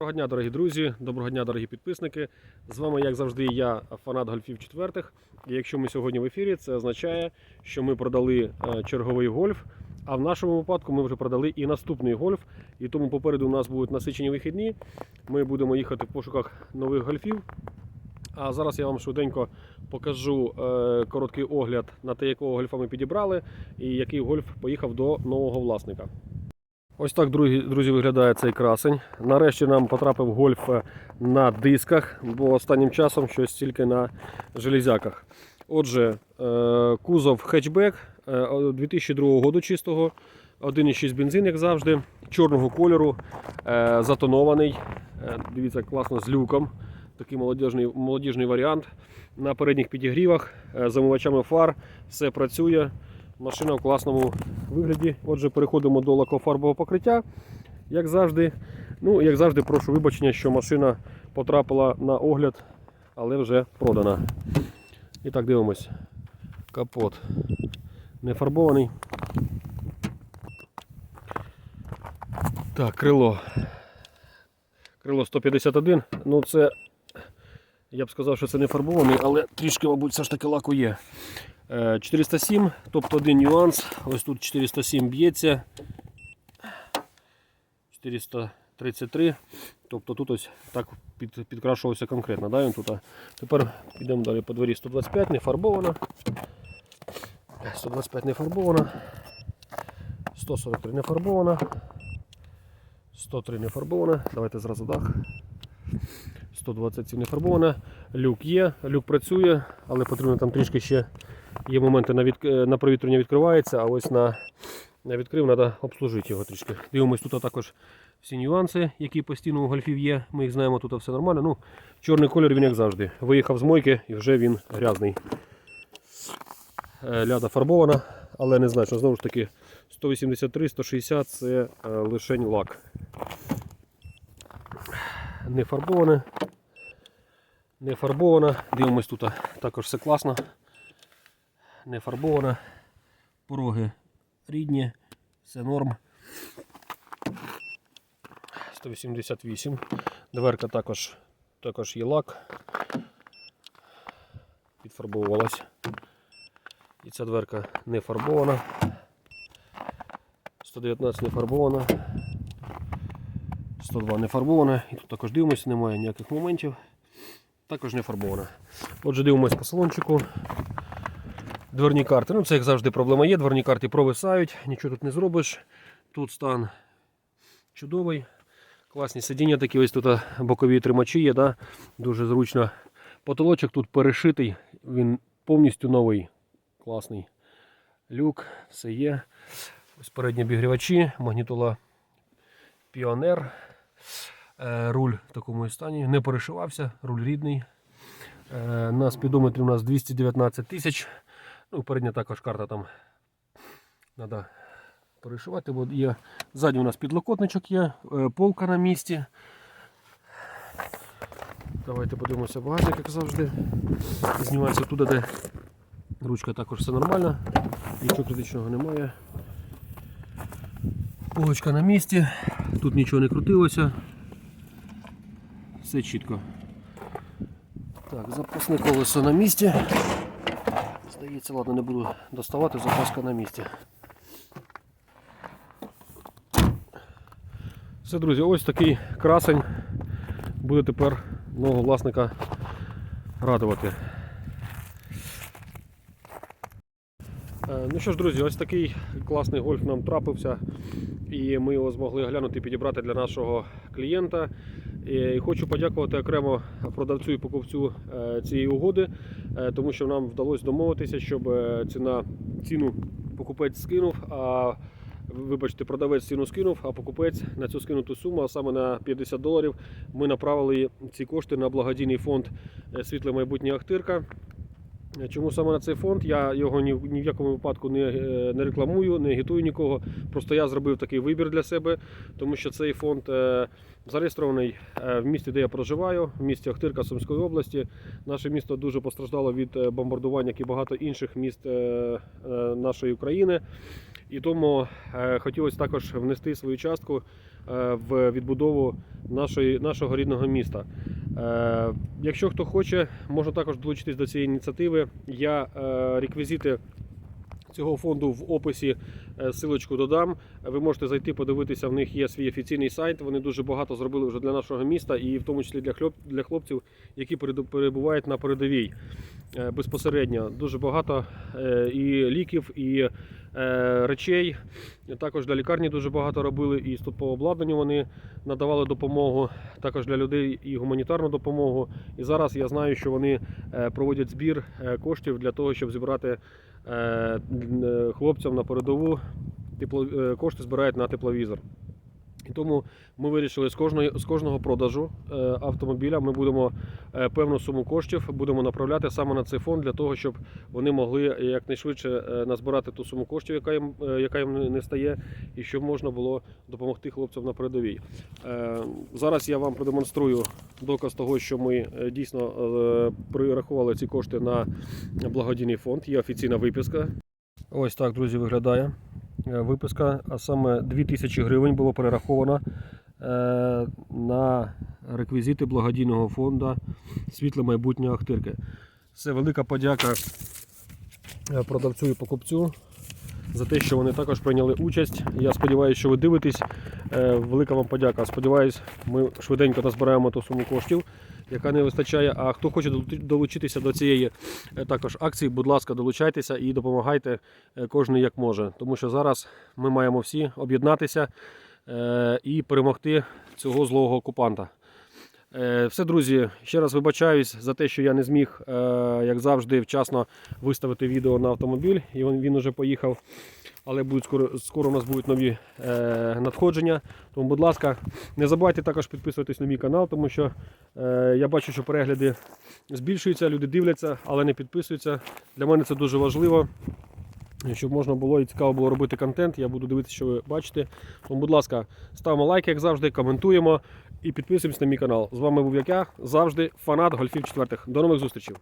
Доброго дня, дорогі друзі, доброго дня, дорогі підписники. З вами, як завжди, я, фанат гольфів четвертих. І якщо ми сьогодні в ефірі, це означає, що ми продали е, черговий гольф. А в нашому випадку ми вже продали і наступний гольф. І тому попереду у нас будуть насичені вихідні. Ми будемо їхати в пошуках нових гольфів. А зараз я вам швиденько покажу е, короткий огляд на те, якого гольфа ми підібрали, і який гольф поїхав до нового власника. Ось так, друзі, виглядає цей красень. Нарешті нам потрапив гольф е, на дисках, бо останнім часом щось тільки на железяках. Отже, е, кузов хетчбек е, 2002 року чистого, 1,6 бензин, як завжди, чорного кольору, е, затонований. Е, Дивіться, класно з люком. Такий молодіжний, молодіжний варіант. На передніх підігрівах, е, замивачами фар, все працює. Машина в класному вигляді. Отже, переходимо до лакофарбового покриття. Як завжди, ну, як завжди, прошу вибачення, що машина потрапила на огляд, але вже продана. І так дивимось. Капот не фарбований. Так, крило. Крило 151. Ну, це, я б сказав, що це не фарбований, але трішки, мабуть, все ж таки лаку є. Е, 407, тобто один нюанс. Ось тут 407 б'ється. 433. Тобто тут ось так під, підкрашувався конкретно. Да, він тут. Тепер підемо далі по дворі 125, не фарбована. 125 не фарбована. 143 не фарбована. 103 не фарбована. Давайте зразу дах. 127 не фарбована. Люк є, люк працює, але потрібно там трішки ще є моменти на, від... на провітрювання відкривається, а ось на, на відкрив треба обслужити його трішки. Дивимось, тут також всі нюанси, які постійно у гольфів є. Ми їх знаємо, тут все нормально. Ну, чорний колір він як завжди. Виїхав з мойки і вже він грязний. Е, Ляда фарбована, але не значно. Знову ж таки, 183-160 це е, лишень лак. Не фарбоване. Не фарбована. Дивимось тут також все класно. Не фарбована. Пороги рідні, все норм. 188. Дверка також, також є лак. Підфарбовувалась. І ця дверка не фарбована. 119 не фарбована. 102 не фарбована. І тут також дивимося, немає ніяких моментів. Також не фарбована. Отже, дивимось по салончику. Дверні карти. Ну, це як завжди проблема є. Дверні карти провисають, нічого тут не зробиш. Тут стан чудовий. Класні сидіння такі, ось тут бокові тримачі є, да? дуже зручно. Потолочок тут перешитий, він повністю новий. Класний. Люк, все є. Ось передні обігрівачі, магнітола Піонер. Е, Руль в такому стані, не перешивався, руль рідний. Е, На спідометрі у нас 219 тисяч. Ну, передня також карта там треба перешивати, бо є. Ззаді у нас підлокотничок є, е, полка на місці. Давайте подивимося багажник, як завжди. Знімається туди, де ручка також все нормально, нічого критичного немає. Полочка на місці, тут нічого не крутилося. Все чітко. Так, запасне колесо на місці. Здається, ладно, не буду доставати, запаска на місці. Все, друзі, ось такий красень буде тепер нового власника радувати. Е, Ну що ж, друзі, ось такий класний гольф нам трапився, і ми його змогли глянути і підібрати для нашого клієнта. І хочу подякувати окремо продавцю і покупцю е, цієї угоди, е, тому що нам вдалося домовитися, щоб е, ціна, ціну покупець скинув, а вибачте, продавець ціну скинув, а покупець на цю скинуту суму, а саме на 50 доларів, ми направили ці кошти на благодійний фонд е, Світле майбутнє Ахтирка. Чому саме на цей фонд? Я його ні, ні в якому випадку не, е, не рекламую, не агітую нікого. Просто я зробив такий вибір для себе, тому що цей фонд е, зареєстрований е, в місті, де я проживаю, в місті Охтирка Сумської області. Наше місто дуже постраждало від е, бомбардування, як і багато інших міст е, е, нашої України. І тому е, хотілося також внести свою частку е, в відбудову нашої, нашого рідного міста. Е, Якщо хто хоче, можна також долучитись до цієї ініціативи. Я е, реквізити цього фонду в описі силочку додам. Ви можете зайти, подивитися. В них є свій офіційний сайт. Вони дуже багато зробили вже для нашого міста, і в тому числі для хлоп, для хлопців, які перебувають на передовій е, безпосередньо. Дуже багато е, і ліків, і е, речей. Також для лікарні дуже багато робили. І тут по обладнанню вони надавали допомогу. Також для людей і гуманітарну допомогу. І зараз я знаю, що вони е, проводять збір е, коштів для того, щоб зібрати е, е, хлопцям на передову тепло, е, кошти збирають на тепловізор. І тому ми вирішили з кожного, з кожного продажу е, автомобіля ми будемо е, певну суму коштів будемо направляти саме на цей фонд для того, щоб вони могли якнайшвидше е, назбирати ту суму коштів, яка їм, яка їм не- стає, і щоб можна було допомогти хлопцям на передовій. Зараз я вам продемонструю доказ того, що ми дійсно прирахували ці кошти на благодійний фонд. Є офіційна виписка. Ось так, друзі, виглядає виписка, а саме 2000 гривень було перераховано е, на реквізити благодійного фонду Світле майбутнє Ахтирки. Це велика подяка е, продавцю і покупцю за те, що вони також прийняли участь. Я сподіваюся, що ви дивитесь. Е, Велика вам подяка. Сподіваюсь, ми швиденько назбираємо ту суму коштів, яка не вистачає. А хто хоче долучитися до цієї е, також акції, будь ласка, долучайтеся і допомагайте е, кожен як може. Тому що зараз ми маємо всі об'єднатися е, і перемогти цього злого окупанта. Е, Все, друзі, ще раз вибачаюсь за те, що я не зміг, е, як завжди, вчасно виставити відео на автомобіль, і він, уже поїхав. Але будуть скоро, скоро у нас будуть нові е, надходження. Тому, будь ласка, не забувайте також підписуватись на мій канал, тому що е, я бачу, що перегляди збільшуються, люди дивляться, але не підписуються. Для мене це дуже важливо. Щоб можна було і цікаво було робити контент, я буду дивитися, що ви бачите. Тому, будь ласка, ставимо лайк, як завжди, коментуємо і підписуємось на мій канал. З вами був як я, завжди фанат гольфів четвертих. До нових зустрічей!